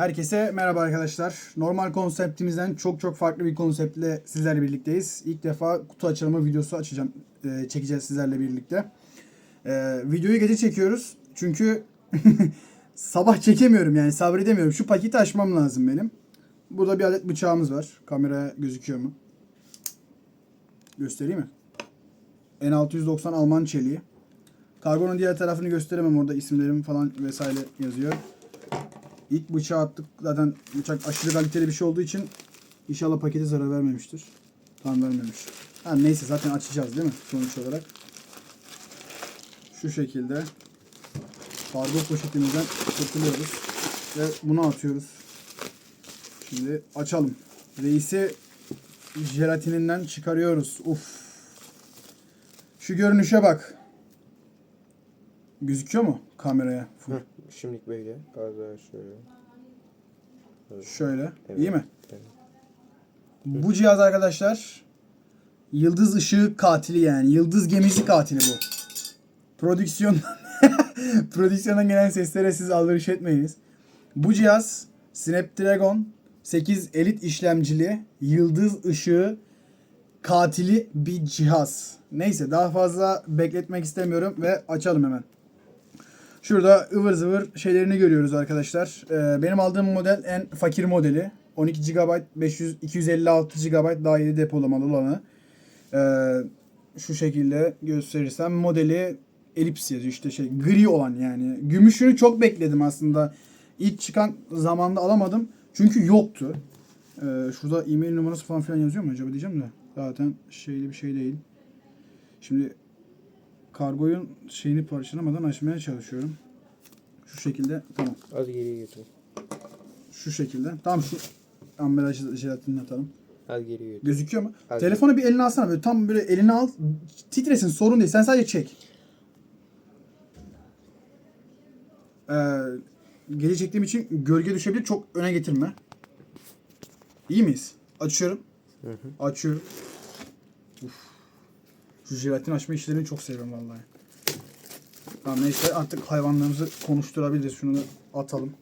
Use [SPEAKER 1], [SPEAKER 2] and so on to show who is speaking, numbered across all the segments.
[SPEAKER 1] Herkese merhaba arkadaşlar. Normal konseptimizden çok çok farklı bir konseptle sizlerle birlikteyiz. İlk defa kutu açılımı videosu açacağım, e, çekeceğiz sizlerle birlikte. E, videoyu gece çekiyoruz çünkü sabah çekemiyorum yani sabredemiyorum. Şu paketi açmam lazım benim. Burada bir adet bıçağımız var. Kameraya gözüküyor mu? Göstereyim mi? N690 Alman çeliği. Kargonun diğer tarafını gösteremem orada isimlerim falan vesaire yazıyor. İlk bıçağı attık. Zaten bıçak aşırı kaliteli bir şey olduğu için inşallah pakete zarar vermemiştir. Tam vermemiş. Ha, neyse zaten açacağız değil mi sonuç olarak. Şu şekilde kargo poşetimizden kurtuluyoruz. Ve bunu atıyoruz. Şimdi açalım. Reisi jelatininden çıkarıyoruz. Uf. Şu görünüşe bak. Gözüküyor mu kameraya? Full.
[SPEAKER 2] Heh, şimdilik böyle. Az daha şöyle.
[SPEAKER 1] Şöyle.
[SPEAKER 2] Evet.
[SPEAKER 1] İyi mi?
[SPEAKER 2] Evet.
[SPEAKER 1] Bu cihaz arkadaşlar yıldız ışığı katili yani. Yıldız gemisi katili bu. Prodüksiyon prodüksiyondan gelen seslere siz aldırış etmeyiniz. Bu cihaz Snapdragon 8 Elite işlemcili yıldız ışığı katili bir cihaz. Neyse daha fazla bekletmek istemiyorum ve açalım hemen. Şurada ıvır zıvır şeylerini görüyoruz arkadaşlar. Ee, benim aldığım model en fakir modeli. 12 GB 500 256 GB daha iyi depolamalı olanı. Ee, şu şekilde gösterirsem modeli elips yazıyor işte şey gri olan yani. Gümüşünü çok bekledim aslında. İlk çıkan zamanda alamadım. Çünkü yoktu. Ee, şurada e-mail numarası falan filan yazıyor mu acaba diyeceğim de. Zaten şeyli bir şey değil. Şimdi kargoyun şeyini parçalamadan açmaya çalışıyorum. Şu şekilde tamam.
[SPEAKER 2] Az geriye götür.
[SPEAKER 1] Şu şekilde. Tamam şu ambalaj jelatinini atalım.
[SPEAKER 2] Az geriye götür.
[SPEAKER 1] Gözüküyor mu? Telefonu bir eline alsana böyle tam böyle eline al. Titresin sorun değil. Sen sadece çek. Ee, gece çektiğim için gölge düşebilir. Çok öne getirme. İyi miyiz? Açıyorum.
[SPEAKER 2] Hı hı.
[SPEAKER 1] Açıyorum. Uf. Jelatin açma işlerini çok seviyorum vallahi. Tamam neyse artık hayvanlarımızı konuşturabiliriz. Şunu da atalım.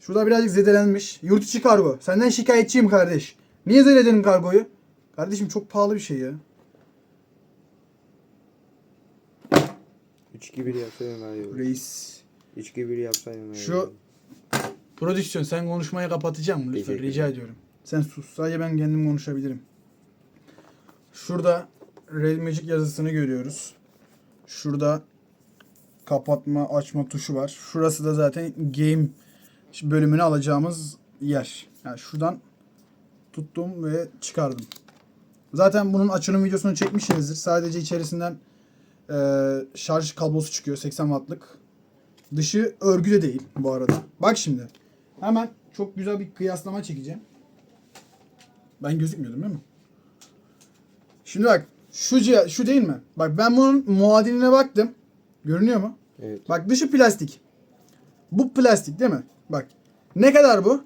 [SPEAKER 1] Şurada birazcık zedelenmiş. Yurt içi kargo. Senden şikayetçiyim kardeş. Niye zedeledin kargoyu? Kardeşim çok pahalı bir şey ya.
[SPEAKER 2] 3-2-1 yapsaydın olur.
[SPEAKER 1] Reis.
[SPEAKER 2] 3-2-1 yapsaydın iyi
[SPEAKER 1] Şu-. Prodüksiyon sen konuşmayı kapatacak mısın lütfen?
[SPEAKER 2] Teşekkür
[SPEAKER 1] Rica
[SPEAKER 2] ederim.
[SPEAKER 1] ediyorum. Sen sus. Sadece ben kendim konuşabilirim. Şurada Red Magic yazısını görüyoruz. Şurada kapatma açma tuşu var. Şurası da zaten game bölümünü alacağımız yer. Yani şuradan tuttum ve çıkardım. Zaten bunun açılım videosunu çekmişsinizdir. Sadece içerisinden eee, şarj kablosu çıkıyor 80 wattlık. Dışı örgü de değil bu arada. Bak şimdi. Hemen çok güzel bir kıyaslama çekeceğim. Ben gözükmüyordum değil mi? Şimdi bak şu şu değil mi? Bak ben bunun muadiline baktım. Görünüyor mu?
[SPEAKER 2] Evet.
[SPEAKER 1] Bak dışı plastik. Bu plastik değil mi? Bak. Ne kadar bu?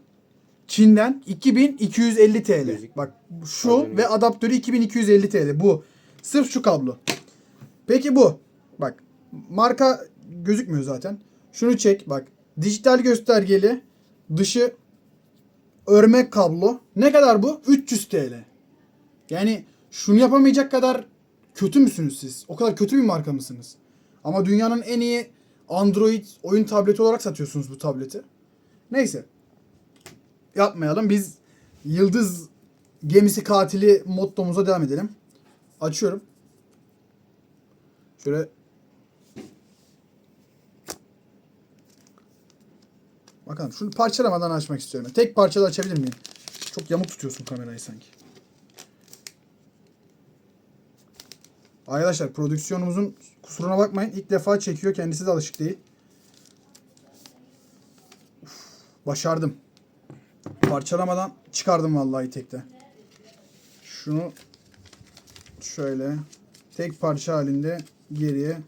[SPEAKER 1] Çin'den 2250 TL.
[SPEAKER 2] Gözük-
[SPEAKER 1] Bak şu
[SPEAKER 2] Haberim
[SPEAKER 1] ve adaptörü 2250 TL. Bu. Sırf şu kablo. Peki bu. Bak. Marka gözükmüyor zaten. Şunu çek bak. Dijital göstergeli dışı örmek kablo. Ne kadar bu? 300 TL. Yani şunu yapamayacak kadar kötü müsünüz siz? O kadar kötü bir marka mısınız? Ama dünyanın en iyi Android oyun tableti olarak satıyorsunuz bu tableti. Neyse. Yapmayalım. Biz Yıldız gemisi katili mottomuza devam edelim. Açıyorum. Şöyle Bakalım şunu parçalamadan açmak istiyorum. Tek parçada açabilir miyim? Çok yamuk tutuyorsun kamerayı sanki. Arkadaşlar prodüksiyonumuzun kusuruna bakmayın. İlk defa çekiyor. Kendisi de alışık değil. Uf, başardım. Parçalamadan çıkardım vallahi tekte. Şunu şöyle tek parça halinde geriye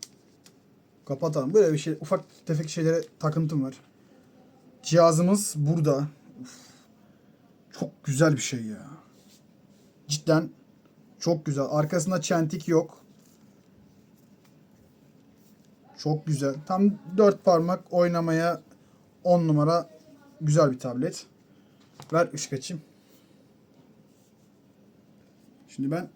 [SPEAKER 1] kapatalım. Böyle bir şey ufak tefek şeylere takıntım var. Cihazımız burada. Uf, çok güzel bir şey ya. Cidden çok güzel. Arkasında çentik yok. Çok güzel. Tam dört parmak oynamaya 10 numara güzel bir tablet. Ver ışık açayım. Şimdi ben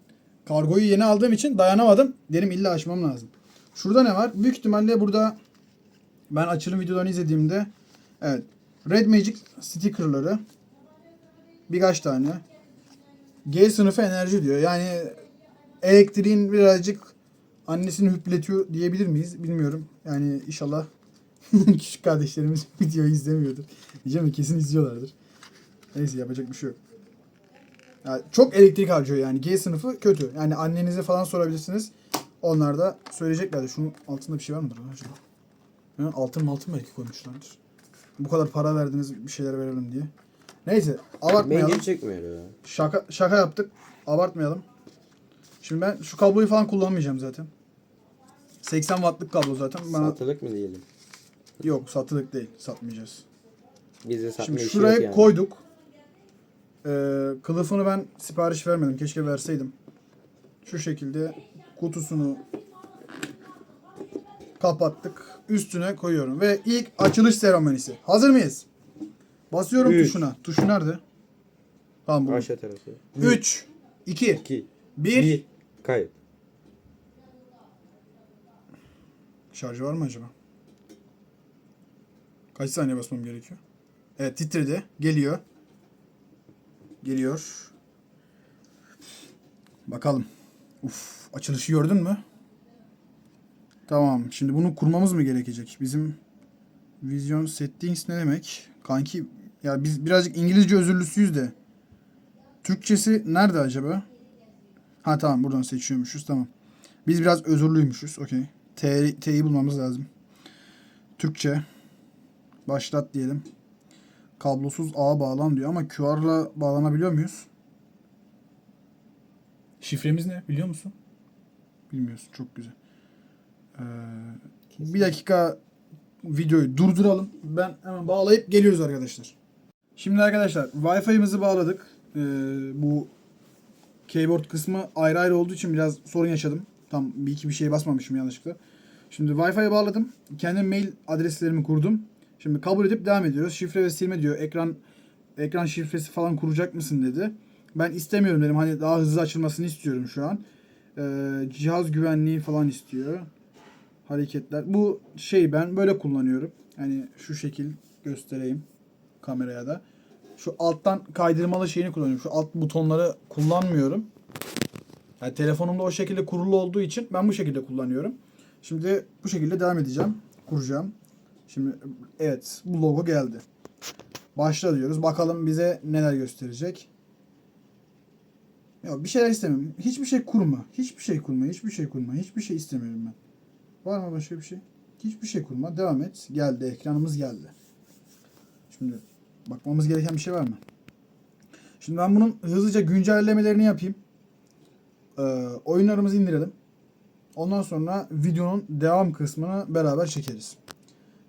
[SPEAKER 1] kargoyu yeni aldığım için dayanamadım. Dedim illa açmam lazım. Şurada ne var? Büyük ihtimalle burada ben açılım videolarını izlediğimde evet Red Magic stickerları birkaç tane G sınıfı enerji diyor. Yani elektriğin birazcık annesini hüpletiyor diyebilir miyiz? Bilmiyorum. Yani inşallah küçük kardeşlerimiz videoyu izlemiyordur. Diyeceğim mi? Kesin izliyorlardır. Neyse yapacak bir şey yok. Yani çok elektrik harcıyor yani. G sınıfı kötü. Yani annenize falan sorabilirsiniz. Onlar da söyleyeceklerdir. Şunun altında bir şey var mıdır acaba? Yani altın altın belki koymuşlardır. Bu kadar para verdiniz bir şeyler verelim diye. Neyse abartmayalım.
[SPEAKER 2] Mengil çekmiyor ya.
[SPEAKER 1] Şaka şaka yaptık. Abartmayalım. Şimdi ben şu kabloyu falan kullanmayacağım zaten. 80 wattlık kablo zaten. Bana
[SPEAKER 2] Satılık mı diyelim?
[SPEAKER 1] yok satılık değil. Satmayacağız.
[SPEAKER 2] Bizde satma
[SPEAKER 1] Şimdi şuraya
[SPEAKER 2] yani.
[SPEAKER 1] koyduk. Ee, kılıfını ben sipariş vermedim. Keşke verseydim. Şu şekilde kutusunu kapattık. Üstüne koyuyorum. Ve ilk açılış seremonisi. Hazır mıyız? Basıyorum
[SPEAKER 2] Üç.
[SPEAKER 1] tuşuna. Tuşu nerede? Tamam bu.
[SPEAKER 2] Aşağı tarafı.
[SPEAKER 1] 3 2
[SPEAKER 2] 2
[SPEAKER 1] 1
[SPEAKER 2] 1 Kayıp.
[SPEAKER 1] Şarjı var mı acaba? Kaç saniye basmam gerekiyor? Evet titredi. Geliyor. Geliyor. Bakalım. Uf, açılışı gördün mü? Tamam. Şimdi bunu kurmamız mı gerekecek? Bizim Vision Settings ne demek? Kanki ya biz birazcık İngilizce özürlüsüyüz de. Türkçesi nerede acaba? Ha tamam buradan seçiyormuşuz tamam. Biz biraz özürlüymüşüz. Okey. T, T'yi bulmamız lazım. Türkçe. Başlat diyelim. Kablosuz ağa bağlan diyor ama QR'la bağlanabiliyor muyuz? Şifremiz ne biliyor musun? Bilmiyorsun. Çok güzel. Ee, bir dakika videoyu durduralım. Ben hemen bağlayıp geliyoruz arkadaşlar. Şimdi arkadaşlar Wi-Fi'mizi bağladık. Ee, bu keyboard kısmı ayrı ayrı olduğu için biraz sorun yaşadım. Tam bir iki bir şeye basmamışım yanlışlıkla. Şimdi Wi-Fi'ye bağladım. Kendi mail adreslerimi kurdum. Şimdi kabul edip devam ediyoruz. Şifre ve silme diyor. Ekran ekran şifresi falan kuracak mısın dedi. Ben istemiyorum dedim. Hani daha hızlı açılmasını istiyorum şu an. Ee, cihaz güvenliği falan istiyor. Hareketler. Bu şey ben böyle kullanıyorum. Hani şu şekil göstereyim kameraya da. Şu alttan kaydırmalı şeyini kullanıyorum. Şu alt butonları kullanmıyorum. Yani telefonumda o şekilde kurulu olduğu için ben bu şekilde kullanıyorum. Şimdi bu şekilde devam edeceğim. Kuracağım. Şimdi evet bu logo geldi. Başla diyoruz. Bakalım bize neler gösterecek. Ya bir şeyler istemiyorum. Hiçbir şey kurma. Hiçbir şey kurma. Hiçbir şey kurma. Hiçbir şey istemiyorum ben. Var mı başka bir şey? Hiçbir şey kurma. Devam et. Geldi. Ekranımız geldi. Şimdi bakmamız gereken bir şey var mı? Şimdi ben bunun hızlıca güncellemelerini yapayım. Ee, oyunlarımızı indirelim. Ondan sonra videonun devam kısmını beraber çekeriz.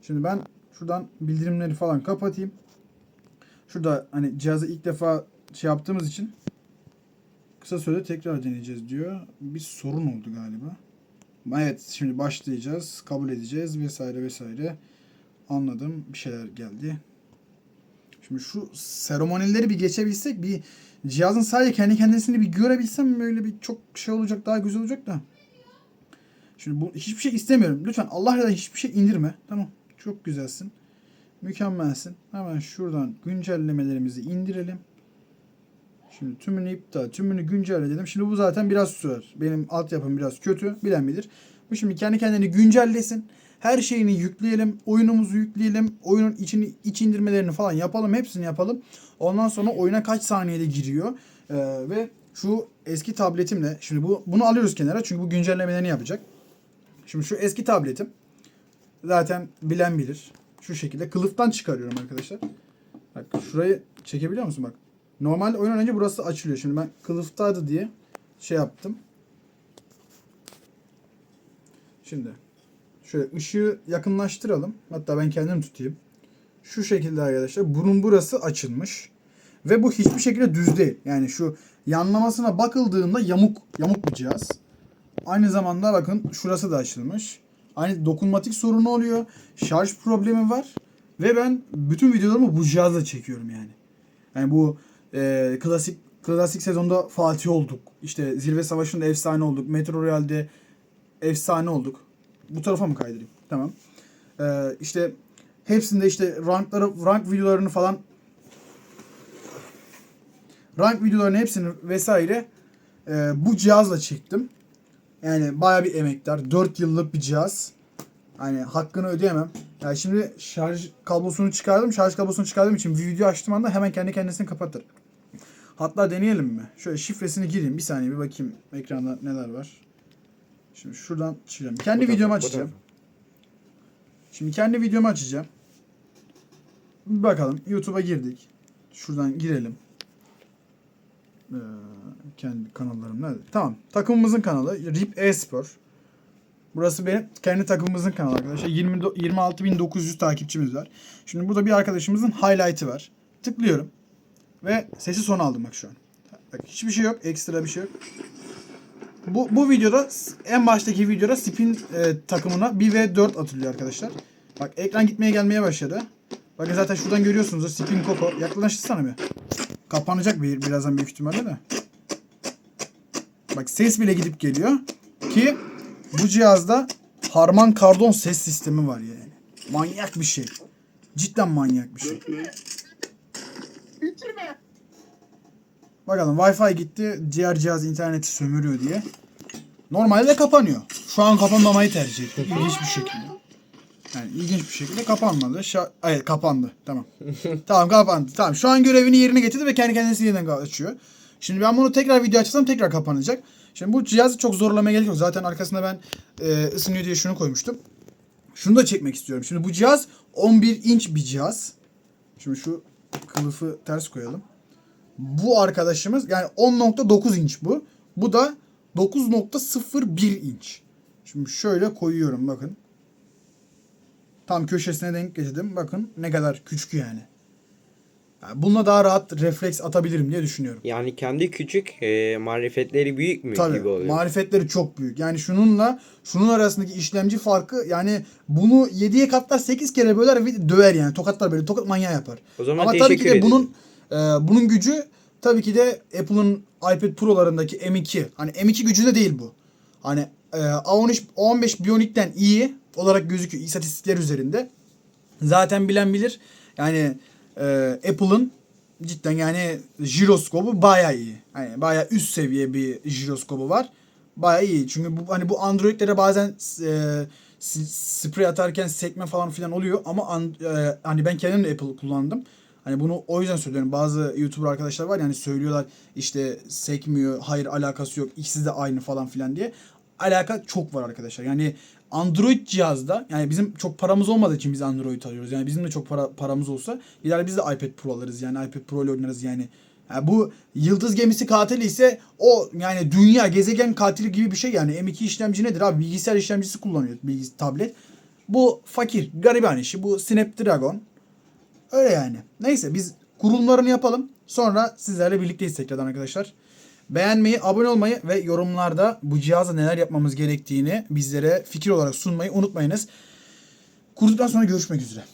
[SPEAKER 1] Şimdi ben şuradan bildirimleri falan kapatayım. Şurada hani cihazı ilk defa şey yaptığımız için kısa sürede tekrar deneyeceğiz diyor. Bir sorun oldu galiba. Evet şimdi başlayacağız. Kabul edeceğiz vesaire vesaire. Anladım. Bir şeyler geldi. Şimdi şu seremonileri bir geçebilsek bir cihazın sadece kendi kendisini bir görebilsem böyle bir çok şey olacak daha güzel olacak da. Şimdi bu hiçbir şey istemiyorum. Lütfen Allah razı hiçbir şey indirme. Tamam. Çok güzelsin. Mükemmelsin. Hemen şuradan güncellemelerimizi indirelim. Şimdi tümünü iptal, tümünü güncelle dedim. Şimdi bu zaten biraz sürer. Benim altyapım biraz kötü. Bilen bilir. Bu şimdi kendi kendini güncellesin. Her şeyini yükleyelim. Oyunumuzu yükleyelim. Oyunun içini iç indirmelerini falan yapalım. Hepsini yapalım. Ondan sonra oyuna kaç saniyede giriyor. Ee, ve şu eski tabletimle şimdi bu bunu alıyoruz kenara çünkü bu güncellemelerini yapacak. Şimdi şu eski tabletim zaten bilen bilir. Şu şekilde kılıftan çıkarıyorum arkadaşlar. Bak şurayı çekebiliyor musun bak. Normalde oyun önce burası açılıyor. Şimdi ben kılıftaydı diye şey yaptım. Şimdi şöyle ışığı yakınlaştıralım. Hatta ben kendim tutayım. Şu şekilde arkadaşlar burun burası açılmış. Ve bu hiçbir şekilde düz değil. Yani şu yanlamasına bakıldığında yamuk yamuk bir cihaz. Aynı zamanda bakın şurası da açılmış. Aynı dokunmatik sorunu oluyor. Şarj problemi var. Ve ben bütün videolarımı bu cihazla çekiyorum yani. Yani bu e, klasik klasik sezonda Fatih olduk. İşte Zirve Savaşı'nda efsane olduk. Metro Real'de efsane olduk. Bu tarafa mı kaydırayım? Tamam. E, işte hepsinde işte rankları rank videolarını falan rank videolarının hepsini vesaire e, bu cihazla çektim. Yani baya bir emektar. 4 yıllık bir cihaz. Hani hakkını ödeyemem. Yani şimdi şarj kablosunu çıkardım. Şarj kablosunu çıkardığım için bir video açtığım anda hemen kendi kendisini kapatır. Hatta deneyelim mi? Şöyle şifresini gireyim. Bir saniye bir bakayım ekranda neler var. Şimdi şuradan çıkacağım. Kendi
[SPEAKER 2] Bu
[SPEAKER 1] videomu açacağım.
[SPEAKER 2] tarafa.
[SPEAKER 1] Şimdi kendi videomu açacağım. Bir bakalım. YouTube'a girdik. Şuradan girelim. Ee, kendi kanallarım nerede? Tamam. Takımımızın kanalı. RIP Espor. Burası benim kendi takımımızın kanalı arkadaşlar. 20, 26.900 takipçimiz var. Şimdi burada bir arkadaşımızın highlight'ı var. Tıklıyorum. Ve sesi son aldım bak şu an. Bak hiçbir şey yok. Ekstra bir şey yok. Bu, bu videoda en baştaki videoda spin e, takımına 1v4 atılıyor arkadaşlar. Bak ekran gitmeye gelmeye başladı. Bakın zaten şuradan görüyorsunuz o spin koko. Yaklaştırsana bir. Kapanacak bir birazdan büyük ihtimalle de. Bak ses bile gidip geliyor. Ki bu cihazda Harman Kardon ses sistemi var yani. Manyak bir şey. Cidden manyak bir şey. Bakalım Wi-Fi gitti. Diğer cihaz interneti sömürüyor diye. Normalde kapanıyor. Şu an kapanmamayı tercih etti. İlginç bir şekilde. Yani ilginç bir şekilde kapanmadı. Şa- evet kapandı. Tamam. tamam kapandı. Tamam şu an görevini yerine getirdi ve kendi kendisi yeniden açıyor. Şimdi ben bunu tekrar video açsam tekrar kapanacak. Şimdi bu cihazı çok zorlamaya gerek yok. Zaten arkasında ben e, ısınıyor diye şunu koymuştum. Şunu da çekmek istiyorum. Şimdi bu cihaz 11 inç bir cihaz. Şimdi şu kılıfı ters koyalım. Bu arkadaşımız yani 10.9 inç bu. Bu da 9.01 inç. Şimdi şöyle koyuyorum bakın. Tam köşesine denk getirdim. Bakın ne kadar küçük yani. yani bununla daha rahat refleks atabilirim diye düşünüyorum.
[SPEAKER 2] Yani kendi küçük e, marifetleri büyük mü
[SPEAKER 1] Tabii
[SPEAKER 2] gibi oluyor.
[SPEAKER 1] marifetleri çok büyük. Yani şununla şunun arasındaki işlemci farkı yani bunu 7'ye katlar 8 kere böler ve döver yani. Tokatlar böyle tokat manyağı yapar.
[SPEAKER 2] O zaman
[SPEAKER 1] Ama tabii ki de
[SPEAKER 2] ederim.
[SPEAKER 1] bunun e, bunun gücü tabii ki de Apple'ın iPad Pro'larındaki M2. Hani M2 gücünde değil bu. Hani e, A13 A15 Bionic'ten iyi olarak gözüküyor istatistikler üzerinde. Zaten bilen bilir. Yani e, Apple'ın cidden yani jiroskobu bayağı iyi. Hani bayağı üst seviye bir jiroskobu var. Bayağı iyi. Çünkü bu hani bu Android'lere bazen e, sprey atarken sekme falan filan oluyor ama an- e, hani ben kendim de Apple kullandım. Hani bunu o yüzden söylüyorum. Bazı YouTuber arkadaşlar var yani söylüyorlar işte sekmiyor, hayır alakası yok, ikisi de aynı falan filan diye. Alaka çok var arkadaşlar. Yani Android cihazda yani bizim çok paramız olmadığı için biz Android alıyoruz. Yani bizim de çok para, paramız olsa ileride biz de iPad Pro alırız. Yani iPad Pro ile oynarız yani. Yani bu yıldız gemisi katili ise o yani dünya gezegen katili gibi bir şey yani. M2 işlemci nedir abi? Bilgisayar işlemcisi kullanıyor. Bilgis tablet. Bu fakir, gariban işi. Bu Snapdragon. Öyle yani. Neyse biz kurulumlarını yapalım. Sonra sizlerle birlikteyiz tekrardan arkadaşlar. Beğenmeyi, abone olmayı ve yorumlarda bu cihazla neler yapmamız gerektiğini bizlere fikir olarak sunmayı unutmayınız. Kurduktan sonra görüşmek üzere.